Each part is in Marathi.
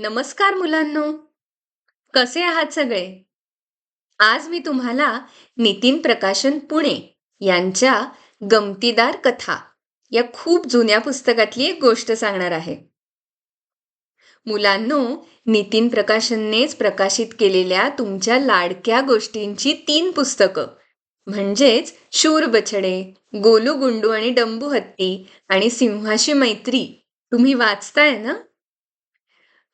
नमस्कार मुलांनो. कसे आहात सगळे? आज मी तुम्हाला नितीन प्रकाशन पुणे यांच्या गमतीदार कथा या खूप जुन्या पुस्तकातली एक गोष्ट सांगणार आहे. मुलांनो नितीन प्रकाशननेच प्रकाशित केलेल्या तुमच्या लाडक्या गोष्टींची तीन पुस्तकं म्हणजेच शूर बछडे गोलू गुंडू आणि डंबू हत्ती आणि सिंहाशी मैत्री तुम्ही वाचताय ना?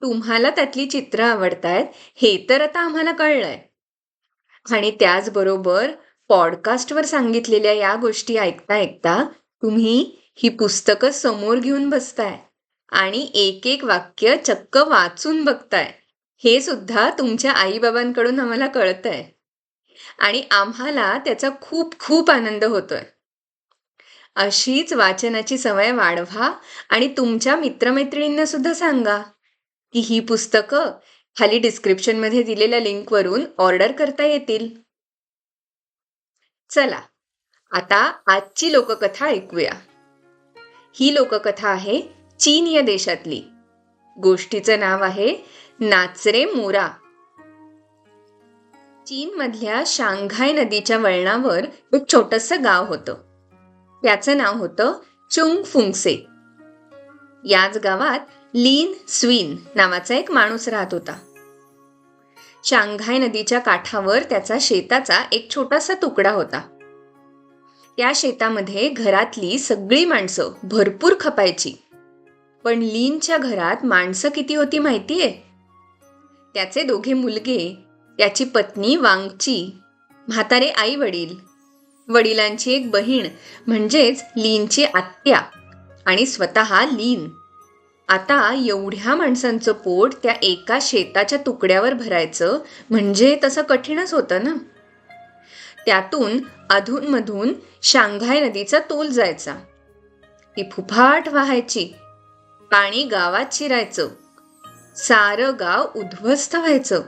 तुम्हाला त्यातली चित्र आवडतायत हे तर आता आम्हाला कळलंय. आणि त्याचबरोबर पॉडकास्टवर सांगितलेल्या या गोष्टी ऐकता ऐकता तुम्ही ही पुस्तकं समोर घेऊन बसताय आणि एक एक वाक्य चक्क वाचून बघताय. हे सुद्धा तुमच्या आईबाबांकडून आम्हाला कळतंय. आणि आम्हाला त्याचा खूप खूप आनंद होतोय. अशीच वाचनाची सवय वाढवा आणि तुमच्या मित्रमैत्रिणींना सुद्धा सांगा. की ही पुस्तकं खाली डिस्क्रिप्शनमध्ये दिलेल्या लिंकवरून ऑर्डर करता येतील. चला आता आजची लोककथा ऐकूया. ही लोककथा आहे चीन या देशातली. गोष्टीचं नाव आहे नाचरे मोरा. चीन मधल्या शांघाय नदीच्या वळणावर एक छोटस गाव होतं. त्याचं नाव होतं चुंग फुंगसे याच गावात लीन स्विन नावाचा एक माणूस राहत होता. शांघाय नदीच्या काठावर त्याचा शेताचा एक छोटासा तुकडा होता. त्या शेतामध्ये घरातली सगळी माणसं भरपूर खपायची. पण लीनच्या घरात माणसं किती होती माहितीये? त्याचे दोघे मुलगे त्याची पत्नी वांगची म्हातारे आई वडील वडिलांची एक बहीण म्हणजेच लीनची आत्या आणि स्वतः लीन. आता एवढ्या माणसांचं पोट त्या एका शेताच्या तुकड्यावर भरायचं म्हणजे तसं कठीणच होतं ना? त्यातून अधूनमधून शांघाय नदीचा तोल जायचा. ती फुफाट व्हायची. पाणी गावात शिरायचं. सारं गाव उद्ध्वस्त व्हायचं.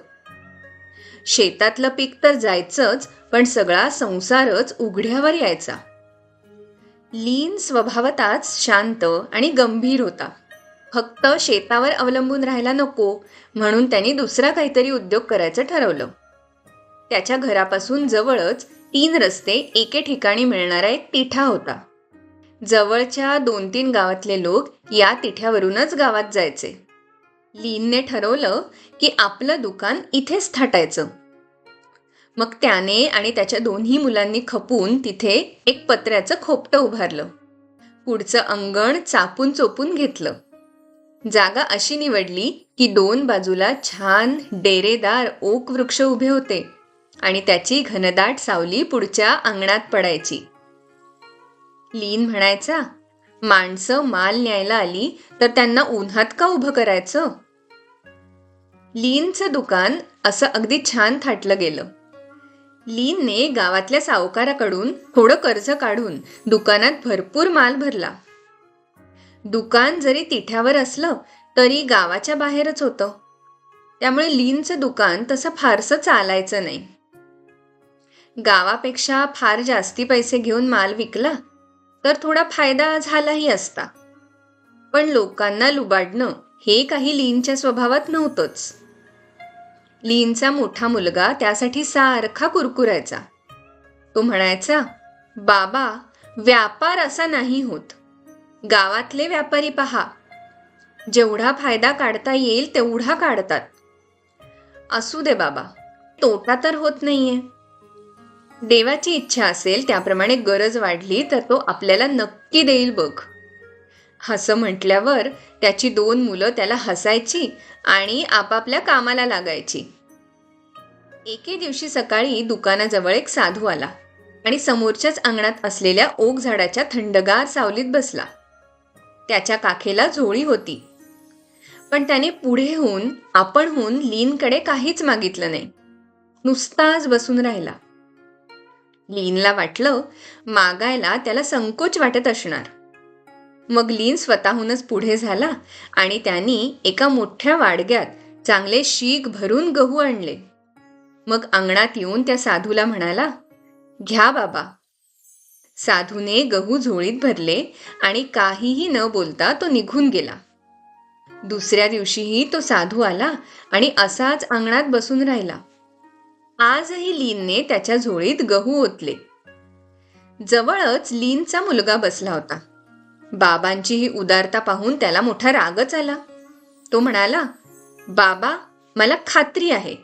शेतातलं पीक तर जायचंच पण सगळा संसारच उघड्यावर यायचा. लीन स्वभावताच शांत आणि गंभीर होता. फक्त शेतावर अवलंबून राहायला नको म्हणून त्यांनी दुसरा काहीतरी उद्योग करायचं ठरवलं. त्याच्या घरापासून जवळच तीन रस्ते एके ठिकाणी मिळणारा एक तिठा होता. जवळच्या दोन तीन गावातले लोक या तिठ्यावरूनच गावात जायचे. लीनने ठरवलं की आपलं दुकान इथेच थाटायचं. मग त्याने आणि त्याच्या दोन्ही मुलांनी खपून तिथे एक पत्र्याचं खोपटं उभारलं. पुढचं अंगण चापून चोपून घेतलं. जागा अशी निवडली की दोन बाजूला छान डेरेदार ओक वृक्ष उभे होते आणि त्याची घनदाट सावली पुढच्या अंगणात पडायची. लीन म्हणायचा माणसं माल न्यायला आली तर त्यांना उन्हात का उभं करायचं? लीनचं दुकान असं अगदी छान थाटलं गेलं. लीनने गावातल्या सावकाराकडून थोडं कर्ज काढून दुकानात भरपूर माल भरला. दुकान जरी तिठ्यावर असलं तरी गावाच्या बाहेरच होतं. त्यामुळे लीनचं दुकान तसं फारसं चालायचं नाही. गावापेक्षा फार जास्ती पैसे घेऊन माल विकला तर थोडा फायदा झालाही असता. पण लोकांना लुबाडणं हे काही लीनच्या स्वभावात नव्हतंच. लीनचा मोठा मुलगा त्यासाठी सारखा कुरकुरायचा. तो म्हणायचा बाबा व्यापार असा नाही होत. गावातले व्यापारी पहा. जेवढा फायदा काढता येईल तेवढा काढतात. असू दे बाबा तोटा तर होत नाहीये. देवाची इच्छा असेल त्याप्रमाणे गरज वाढली तर तो आपल्याला नक्की देईल बघ. हसं म्हटल्यावर त्याची दोन मुलं त्याला हसायची आणि आपापल्या कामाला लागायची. एके दिवशी सकाळी दुकानाजवळ एक साधू आला आणि समोरच्याच अंगणात असलेल्या ओक झाडाच्या थंडगार सावलीत बसला. त्याच्या काखेला झोळी होती. पण त्याने पुढे होऊन आपण होऊन लीनकडे काहीच मागितलं नाही. नुसताच बसून राहिला. लीनला वाटलं मागायला त्याला संकोच वाटत असणार. मग लीन स्वतःहूनच पुढे झाला आणि त्यांनी एका मोठ्या वाडग्यात चांगले शीग भरून गहू आणले. मग अंगणात येऊन त्या साधूला म्हणाला घ्या बाबा साधूने गहू झोळीत भरले आणि काहीही न बोलता तो निघून गेला. दुसऱ्या दिवशीही तो साधू आला आणि असाच अंगणात बसून राहिला. आजही लीनने त्याच्या झोळीत गहू ओतले. जवळच लीनचा मुलगा बसला होता. बाबांची ही उदारता पाहून त्याला मोठा रागच आला. तो म्हणाला बाबा मला खात्री आहे.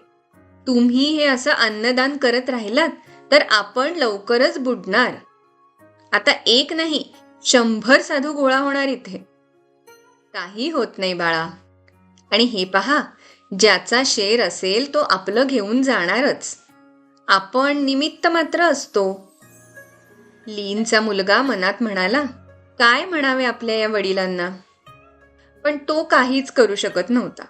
तुम्ही हे असं अन्नदान करत राहिलात तर आपण लवकरच बुडणार. आता एक नाही शंभर साधू गोळा होणार इथे. काही होत नाही बाळा. आणि हे पहा ज्याचा शेर असेल तो आपलं घेऊन जाणारच. आपण निमित्त मात्र असतो. लीनचा मुलगा मनात म्हणाला काय म्हणावे आपल्या या वडिलांना? पण तो काहीच करू शकत नव्हता.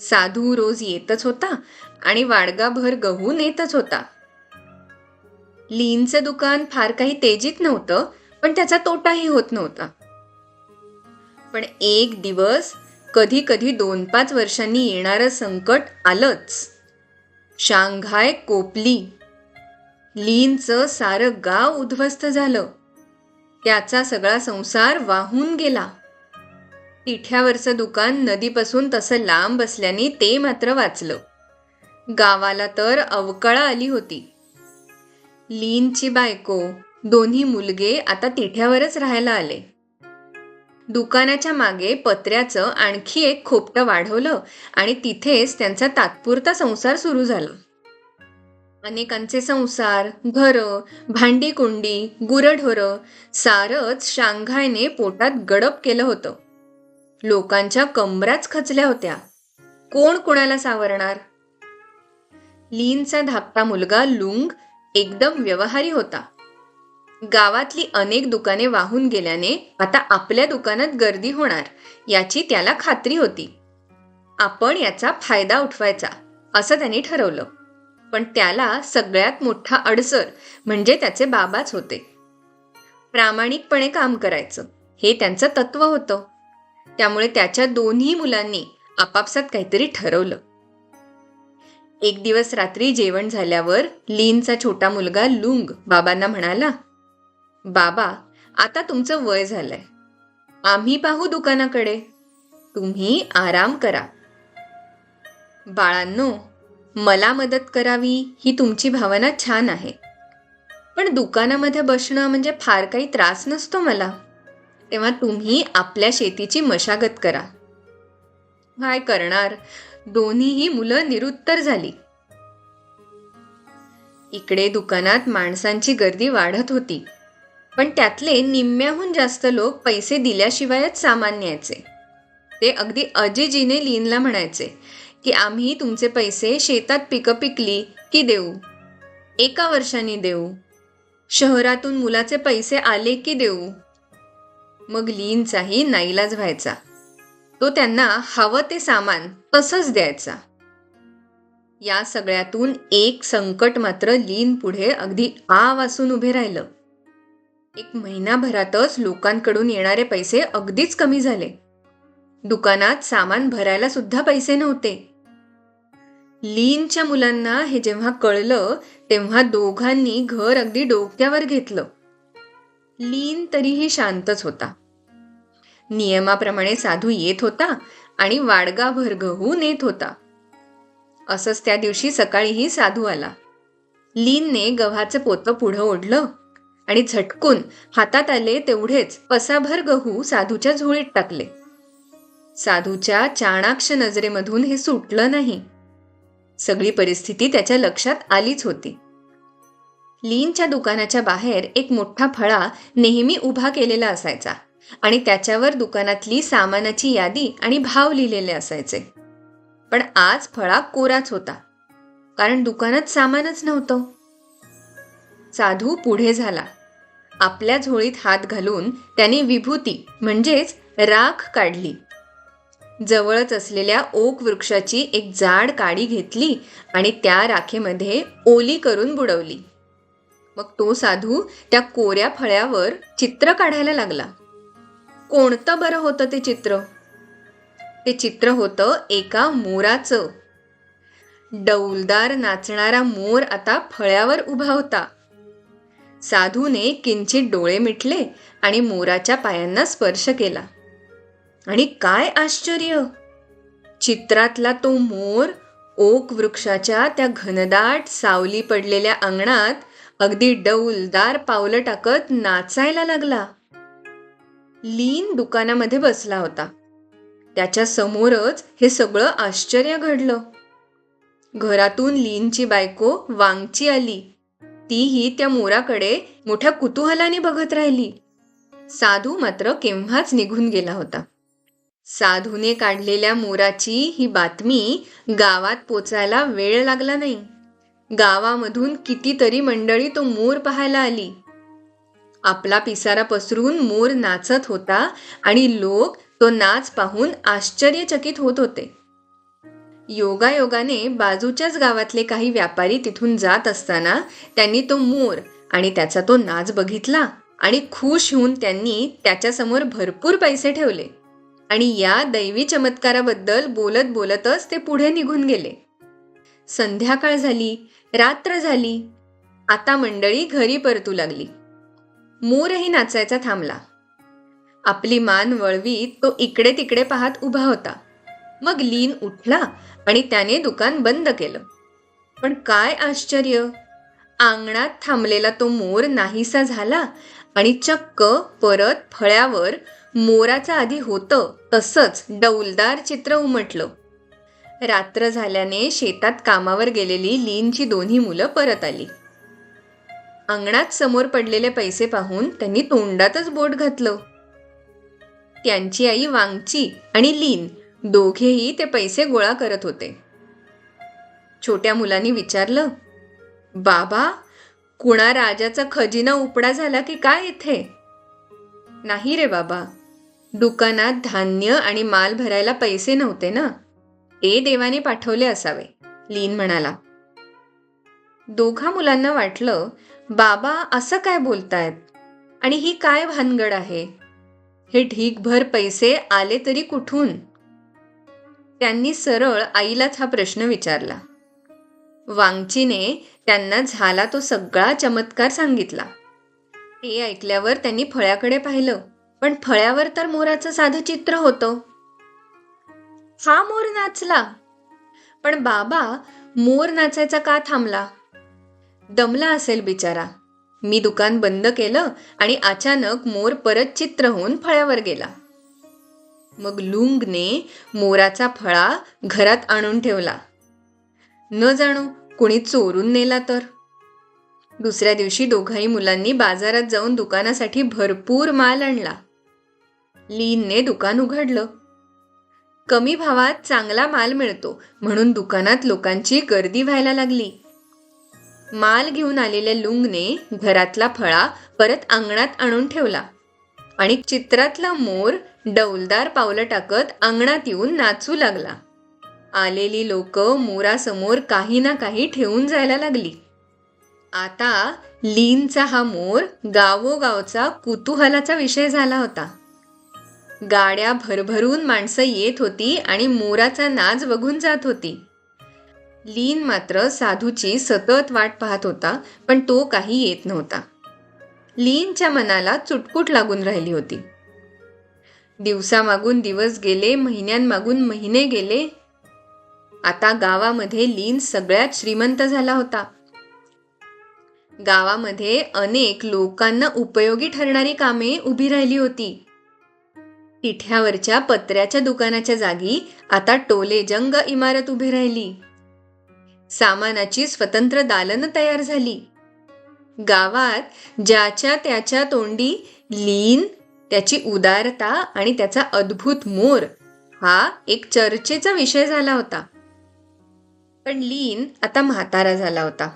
साधू रोज येतच होता आणि वाडगाभर गहू नेतच होता. लीनचं दुकान फार काही तेजीत नव्हतं पण त्याचा तोटाही होत नव्हता. पण एक दिवस कधी कधी दोन पाच वर्षांनी येणारं संकट आलंच. शांघाय कोपली. लीनचं सारं गाव उद्ध्वस्त झालं. त्याचा सगळा संसार वाहून गेला. तिठ्यावरचं दुकान नदीपासून तसं लांब असल्याने ते मात्र वाचलं. गावाला तर अवकळा आली होती. लीनची बायको. दोन्ही मुलगे आता तिठ्यावरच राहायला आले. दुकानाच्या मागे पत्र्याचं आणखी एक खोपटं वाढवलं आणि तिथेच त्यांचा तात्पुरता संसार सुरू झाला. अनेकांचे संसार घरं भांडी कुंडी गुरढोरं सारच शांघायने पोटात गडप केलं होतं. लोकांच्या कमराच खचल्या होत्या. कोण कुणाला सावरणार? लीनचा धाकटा मुलगा लुंग एकदम व्यवहारी होता. गावातली अनेक दुकाने वाहून गेल्याने आता आपल्या दुकानात गर्दी होणार याची त्याला खात्री होती. आपण याचा फायदा उठवायचा असं त्यांनी ठरवलं. पण त्याला सगळ्यात मोठा अडसर म्हणजे त्याचे बाबाच होते. प्रामाणिकपणे काम करायचं हे त्यांचं तत्व होतं. त्यामुळे त्याच्या दोन्ही मुलांनी आपापसात काहीतरी ठरवलं. एक दिवस रात्री जेवण झाल्यावर लीनचा छोटा मुलगा लुंग बाबांना म्हणाला बाबा आता तुमचं वय झालंय. आम्ही पाहू दुकानाकडे. तुम्ही आराम करा. बाळांनो मला मदत करावी ही तुमची भावना छान आहे. पण दुकानामध्ये बसणं म्हणजे फार काही त्रास नसतो मला. तेव्हा तुम्ही आपल्या शेतीची मशागत करा. काय करणार? दोन्हीही मुलं निरुत्तर झाली. इकडे दुकानात माणसांची गर्दी वाढत होती. पण त्यातले निम्म्याहून जास्त लोक पैसे दिल्याशिवायच सामान न्यायचे ते अगदी अजिजीने लीनला म्हणायचे की आम्ही तुमचे पैसे शेतात पिकं पिकली की देऊ? एका वर्षाने देऊ? शहरातून मुलाचे पैसे आले की देऊ? मग लीनचाही नाईलाज व्हायचा. तो त्यांना हवं ते सामान तसंच द्यायचा. या सगळ्यातून एक संकट मात्र लीन पुढे अगदी आ वासून उभे राहिलं. एक महिनाभरातच लोकांकडून येणारे पैसे अगदीच कमी झाले. दुकानात सामान भरायला सुद्धा पैसे नव्हते. लीनच्या मुलांना हे जेव्हा कळलं तेव्हा दोघांनी घर अगदी डोक्यावर घेतलं. लीन तरीही शांतच होता. नियमाप्रमाणे साधू येत होता आणि वाडगाभर गहू नेत होता. असंच त्या दिवशी सकाळीही साधू आला. लीनने गव्हाचं पोतं पुढं ओढलं आणि झटकून हातात आले तेवढेच पसाभर गहू साधूच्या झोळीत टाकले. साधूच्या चाणाक्ष नजरेमधून हे सुटलं नाही. सगळी परिस्थिती त्याच्या लक्षात आलीच होती. लीनच्या दुकानाच्या बाहेर एक मोठा फळा नेहमी उभा केलेला असायचा. आणि त्याच्यावर दुकानातली सामानाची यादी आणि भाव लिहिलेले असायचे. पण आज फळा कोराच होता. कारण दुकानात सामानच नव्हतं. साधू पुढे झाला. आपल्या झोळीत हात घालून त्याने विभूती म्हणजेच राख काढली. जवळच असलेल्या ओक वृक्षाची एक जाड काडी घेतली आणि त्या राखेमध्ये ओली करून बुडवली. मग तो साधू त्या कोऱ्या फळ्यावर चित्र काढायला लागला. कोणतं बरं होतं ते चित्र? ते चित्र होतं एका मोराचं. डौलदार नाचणारा मोर आता फळ्यावर उभा होता. साधूने किंचित डोळे मिटले आणि मोराच्या पायांना स्पर्श केला. आणि काय आश्चर्य! चित्रातला तो मोर ओक वृक्षाच्या त्या घनदाट सावली पडलेल्या अंगणात अगदी डौलदार पावलं टाकत नाचायला लागला. लीन दुकानामध्ये बसला होता. त्याच्या समोरच हे सगळं आश्चर्य घडलं. घरातून लीनची बायको वांगची आली. तीही त्या मोराकडे मोठ्या कुतूहलाने बघत राहिली. साधू मात्र केव्हाच निघून गेला होता. साधूने काढलेल्या मोराची ही बातमी गावात पोचायला वेळ लागला नाही. गावामधून कितीतरी मंडळी तो मोर पाहायला आली. आपला पिसारा पसरून मोर नाचत होता आणि लोक तो नाच पाहून आश्चर्यचकित होत होते. योगायोगाने बाजूच्याच गावातले काही व्यापारी तिथून जात असताना त्यांनी तो मोर आणि त्याचा तो नाच बघितला आणि खुश होऊन त्यांनी त्याच्यासमोर भरपूर पैसे ठेवले आणि या दैवी चमत्काराबद्दल बोलत बोलतच ते पुढे निघून गेले. संध्याकाळ झाली रात्र झाली. आता मंडळी घरी परतू लागली. मोरही नाचायचा थांबला. आपली मान वळवीत तो इकडे तिकडे पाहत उभा होता. मग लीन उठला आणि त्याने दुकान बंद केलं. पण काय आश्चर्य! अंगणात थांबलेला तो मोर नाहीसा झाला आणि चक्क परत फळ्यावर मोराचं आधी होतं तसंच डौलदार चित्र उमटलं. रात्र झाल्याने शेतात कामावर गेलेली लीनची दोन्ही मुलं परत आली. अंगणात समोर पडलेले पैसे पाहून त्यांनी तोंडातच बोट घातलं. त्यांची आई वांगची आणि लीन दोघेही ते पैसे गोळा करत होते. छोट्या मुलांनी विचारलं बाबा कुणा राजाचा खजिना उपडा झाला की काय इथे? नाही रे बाबा दुकानात धान्य आणि माल भरायला पैसे नव्हते ना. ए देवाने पाठवले असावे लीन म्हणाला. दोघा मुलांना वाटलं बाबा असं काय बोलतायत? आणि ही काय भानगड आहे? हे ढीकभर पैसे आले तरी कुठून? त्यांनी सरळ आईलाच हा प्रश्न विचारला. वांगचीने त्यांना झाला तो सगळा चमत्कार सांगितला. हे ऐकल्यावर त्यांनी फळ्याकडे पाहिलं पण फळ्यावर तर मोराचं साधं चित्र होतं. हा मोर नाचला. पण बाबा मोर नाचायचा का थांबला? दमला असेल बिचारा. मी दुकान बंद केलं आणि अचानक मोर परत चित्र होऊन फळ्यावर गेला. मग लुंगने मोराचा फळा घरात आणून ठेवला. न जाणू कुणी चोरून नेला तर. दुसऱ्या दिवशी दोघाही मुलांनी बाजारात जाऊन दुकानासाठी भरपूर माल आणला. लीनने दुकान उघडलं. कमी भावात चांगला माल मिळतो म्हणून दुकानात लोकांची गर्दी व्हायला लागली. माल घेऊन आलेल्या लुंगने घरातला फळा परत अंगणात आणून ठेवला. आणि चित्रातला मोर डौलदार पावलं टाकत अंगणात येऊन नाचू लागला. आलेली लोक मोरासमोर काही ना काही ठेवून जायला लागली. आता लीनचा हा मोर गावोगावचा कुतूहलाचा विषय झाला होता. गाड्या भरभरून माणसं येत होती आणि मोराचा नाच बघून जात होती. लीन मात्र साधूची सतत वाट पाहत होता पण तो काही येत नव्हता. लीनच्या मनाला चुटकुट लागून राहिली होती. दिवसामागून दिवस गेले महिन्यांमागून महिने गेले. आता गावामध्ये लीन सगळ्यात श्रीमंत झाला होता. गावामध्ये अनेक लोकांना उपयोगी ठरणारी कामे उभी राहिली होती. पिठ्यावरच्या पत्र्याच्या दुकानाच्या जागी आता टोले जंग इमारत उभी राहिली. सामानाची स्वतंत्र दालन तयार झाली. गावात ज्याच्या त्याच्या तोंडी लीन त्याची उदारता आणि त्याचा अद्भुत मोर हा एक चर्चेचा विषय झाला होता. पण लीन आता म्हातारा झाला होता.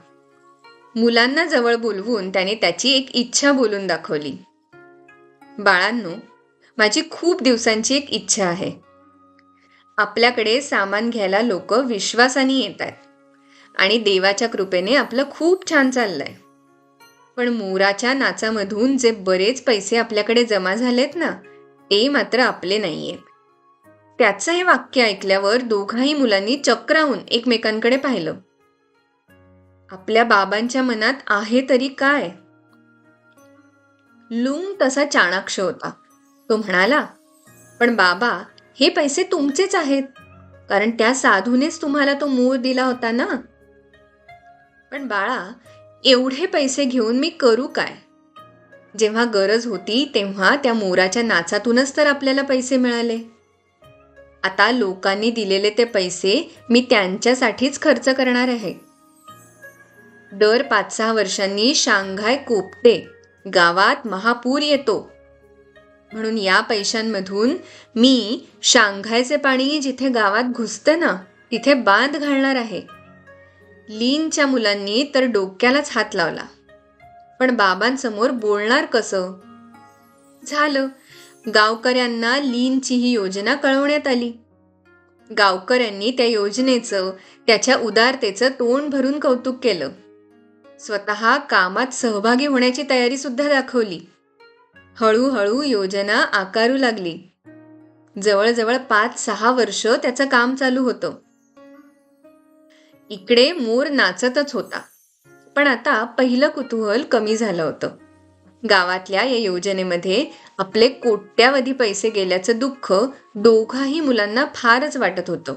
मुलांना जवळ बोलवून त्याने त्याची एक इच्छा बोलून दाखवली. बाळांनो माझी खूप दिवसांची एक इच्छा आहे. आपल्याकडे सामान घ्यायला लोक विश्वासाने येत आहेत आणि देवाच्या कृपेने आपलं खूप छान चाललंय. पण मोराच्या नाचामधून जे बरेच पैसे आपल्याकडे जमा झालेत ना ते मात्र आपले नाहीये. त्याचं हे वाक्य ऐकल्यावर दोघाही मुलांनी चक्राहून एकमेकांकडे पाहिलं. आपल्या बाबांच्या मनात आहे तरी काय? लुंग तसा चाणाक्ष होता. तो म्हणाला पण बाबा हे पैसे तुमचेच आहेत. कारण त्या साधूनेच तुम्हाला तो मोर दिला होता ना? पण बाळा एवढे पैसे घेऊन मी करू काय? जेव्हा गरज होती तेव्हा त्या मोराच्या नाचातूनच तर आपल्याला पैसे मिळाले. आता लोकांनी दिलेले ते पैसे मी त्यांच्यासाठीच खर्च करणार आहे. दर पाच सहा वर्षांनी शांघाय कोपते गावात महापूर येतो. म्हणून या पैशांमधून मी शांघायचे पाणी जिथे गावात घुसतं ना तिथे बांध घालणार आहे. लीनच्या मुलांनी तर डोक्यालाच हात लावला. पण बाबांसमोर बोलणार कसं? झालं. गावकऱ्यांना लीनची ही योजना कळवण्यात आली. गावकऱ्यांनी त्या योजनेचं त्याच्या उदारतेचं तोंड भरून कौतुक केलं. स्वतः कामात सहभागी होण्याची तयारी सुद्धा दाखवली. हळूहळू योजना आकारू लागली. जवळजवळ पाच सहा वर्ष त्याचं काम चालू होतं. इकडे मोर नाचतच होता. पण आता पहिलं कुतूहल कमी झालं होतं. गावातल्या या योजनेमध्ये आपले कोट्यावधी पैसे गेल्याचं दुःख दोघाही मुलांना फारच वाटत होतं.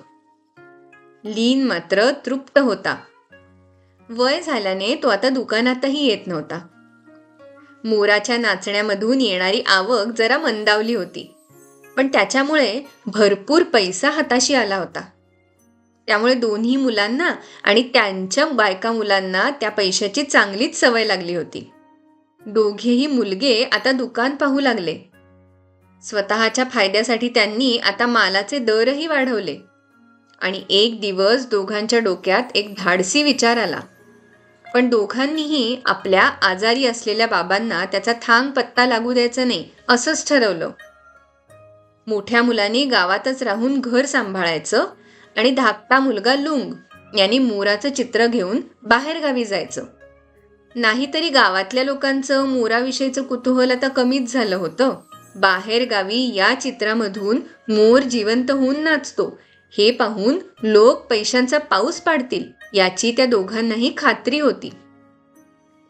लीन मात्र तृप्त होता. वय झाल्याने तो आता दुकानातही येत नव्हता. मोराच्या नाचण्यामधून येणारी आवक जरा मंदावली होती. पण त्याच्यामुळे भरपूर पैसा हाताशी आला होता. त्यामुळे दोन्ही मुलांना आणि त्यांच्या बायका मुलांना त्या पैशाची चांगलीच सवय लागली होती. दोघेही मुलगे आता दुकान पाहू लागले. स्वतःच्या फायद्यासाठी त्यांनी आता मालाचे दरही वाढवले. आणि एक दिवस दोघांच्या डोक्यात एक धाडसी विचार आला. पण दोघांनीही आपल्या आजारी असलेल्या बाबांना त्याचा थांग पत्ता लागू द्यायचा नाही असंच ठरवलं. मोठ्या मुलांनी गावातच राहून घर सांभाळायचं आणि धाकटा मुलगा लुंग यांनी मोराचं चित्र घेऊन बाहेरगावी जायचं. नाहीतरी गावातल्या लोकांचं मोराविषयीचं कुतूहल आता कमीच झालं होतं. बाहेरगावी या चित्रामधून मोर जिवंत होऊन नाचतो. हे पाहून लोक पैशांचा पाऊस पाडतील याची त्या दोघांनाही खात्री होती.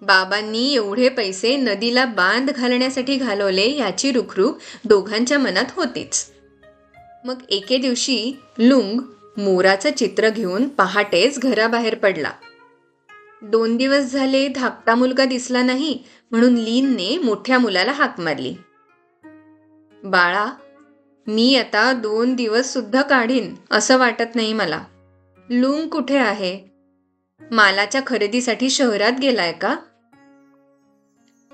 बाबांनी एवढे पैसे नदीला बांध घालण्यासाठी घालवले याची रुखरुख दोघांच्या मनात होतीच. मग एके दिवशी लुंग मोराचं चित्र घेऊन पहाटेच घराबाहेर पडला. दोन दिवस झाले धाकटा मुलगा दिसला नाही म्हणून लीनने मोठ्या मुलाला हाक मारली. बाळा मी आता दोन दिवस सुद्धा काढीन असं वाटत नाही मला. लुंग कुठे आहे? मालाच्या खरेदीसाठी शहरात गेलाय का?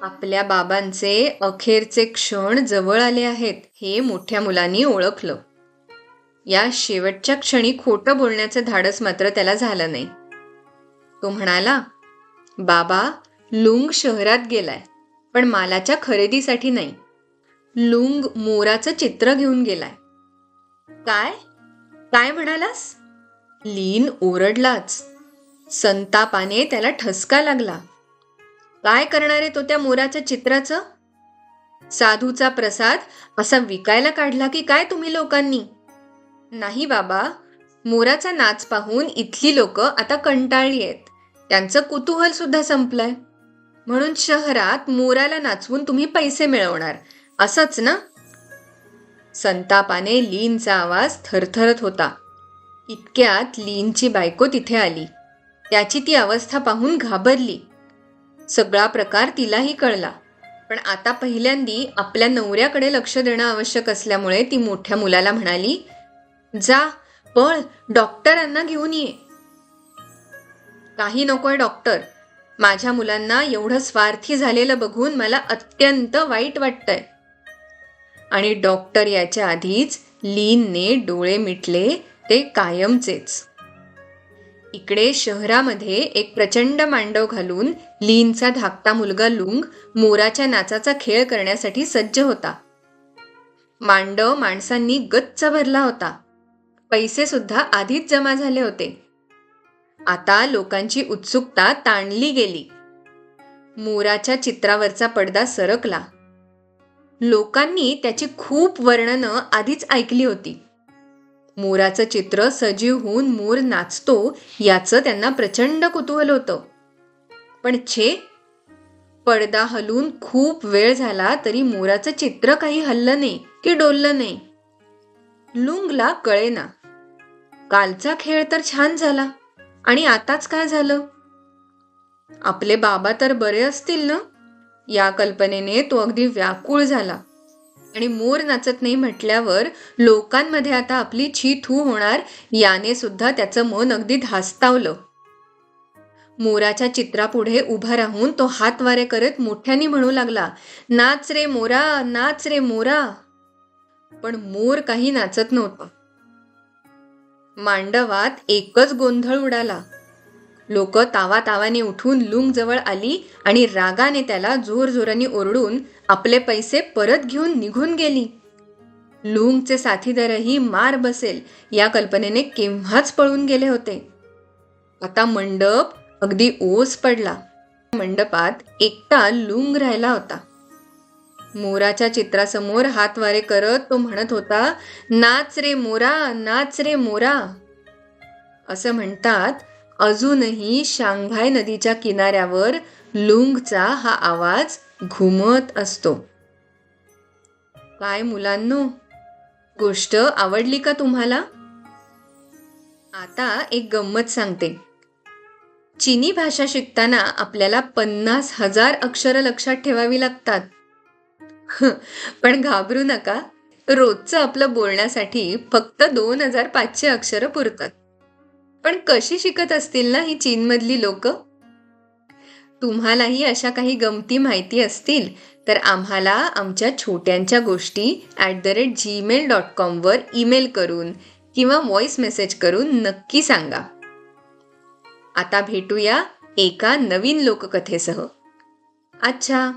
आपल्या बाबांचे अखेरचे क्षण जवळ आले आहेत हे मोठ्या मुलांनी ओळखलं. या शेवटच्या क्षणी खोटं बोलण्याचं धाडस मात्र त्याला झालं नाही. तो म्हणाला बाबा लुंग शहरात गेलाय पण मालाच्या खरेदीसाठी नाही. लुंग मोराचं चित्र घेऊन गेलाय. काय? काय म्हणालास? लीन ओरडलाच. संतापाने त्याला ठसका लागला. काय करणार आहे तो त्या मोराच्या चित्राचं? साधूचा प्रसाद असा विकायला काढला की काय तुम्ही लोकांनी? नाही बाबा मोराचा नाच पाहून इथली लोक आता कंटाळली आहेत. त्यांचं कुतूहल सुद्धा संपलंय. म्हणून शहरात मोराला नाचवून तुम्ही पैसे मिळवणार. असंच ना? संतापाने लीनचा आवाज थरथरत होता. इतक्यात लीनची बायको तिथे आली. त्याची ती अवस्था पाहून घाबरली. सगळा प्रकार तिलाही कळला. पण आता पहिल्यांदी आपल्या नवऱ्याकडे लक्ष देणं आवश्यक असल्यामुळे ती मोठ्या मुलाला म्हणाली जा पळ डॉक्टरांना घेऊन ये. काही नकोय डॉक्टर. माझ्या मुलांना एवढं स्वार्थी झालेलं बघून मला अत्यंत वाईट वाटतंय. आणि डॉक्टर याच्या आधीच लीनने डोळे मिटले ते कायमचेच. इकडे शहरामध्ये एक प्रचंड मांडव घालून लीनचा धाकटा मुलगा लुंग मोराच्या नाचाचा खेळ करण्यासाठी सज्ज होता. मांडव माणसांनी गच्च भरला होता. पैसेसुद्धा आधीच जमा झाले होते. आता लोकांची उत्सुकता ताणली गेली. मोराच्या चित्रावरचा पडदा सरकला. लोकांनी त्याची खूप वर्णनं आधीच ऐकली होती. मोराचं चित्र सजीव होऊन मोर नाचतो याचं त्यांना प्रचंड कुतूहल होतं. पण छे पडदा हलून खूप वेळ झाला तरी मोराचं चित्र काही हल्लं नाही की डोललं नाही. लुंगला कळेना. कालचा खेळ तर छान झाला. आणि आताच काय झालं? आपले बाबा तर बरे असतील ना? या कल्पनेने तो अगदी व्याकुळ झाला. आणि मोर नाचत नाही म्हटल्यावर लोकांमध्ये आता आपली छी थू होणार याने सुद्धा त्याचं मन अगदी धास्तावलं. मोराच्या चित्रापुढे उभा राहून तो हात वारे करत मोठ्याने म्हणू लागला नाच रे मोरा नाच रे मोरा. पण मोर काही नाचत नव्हतं. मांडवात एकच गोंधळ उडाला. लोक तावा तावाने उठून लुंग जवळ आली आणि रागाने त्याला जोर जोराने ओरडून आपले पैसे परत घेऊन निघून गेली. लुंगचे साथीदारही मार बसेल या कल्पनेने केव्हाच पळून गेले होते. आता मंडप अगदी ओस पडला. मंडपात एकटा लुंग राहिला होता. मोराच्या चित्रासमोर हात वारे करत तो म्हणत होता नाच रे मोरा नाच रे मोरा. असं म्हणतात अजूनही शांघाय नदीच्या किनाऱ्यावर लुंगचा हा आवाज घुमत असतो. काय मुलांनो गोष्ट आवडली का तुम्हाला? आता एक गंमत सांगते. चिनी भाषा शिकताना आपल्याला पन्नास हजार अक्षरं लक्षात ठेवावी लागतात. पण घाबरू नका. रोजचं आपलं बोलण्यासाठी फक्त दोन हजार पाचशे अक्षरं पुरतात. पण कशी शिकत असतील ना ही चीनमधली लोक? तुम्हालाही अशा काही गमती माहिती असतील तर आम्हाला आमच्या छोट्यांच्या गोष्टी at the rate Gmail dot कॉमवर email करून किंवा व्हॉइस मेसेज करून नक्की सांगा. आता भेटूया एका नवीन लोककथेसह. अच्छा!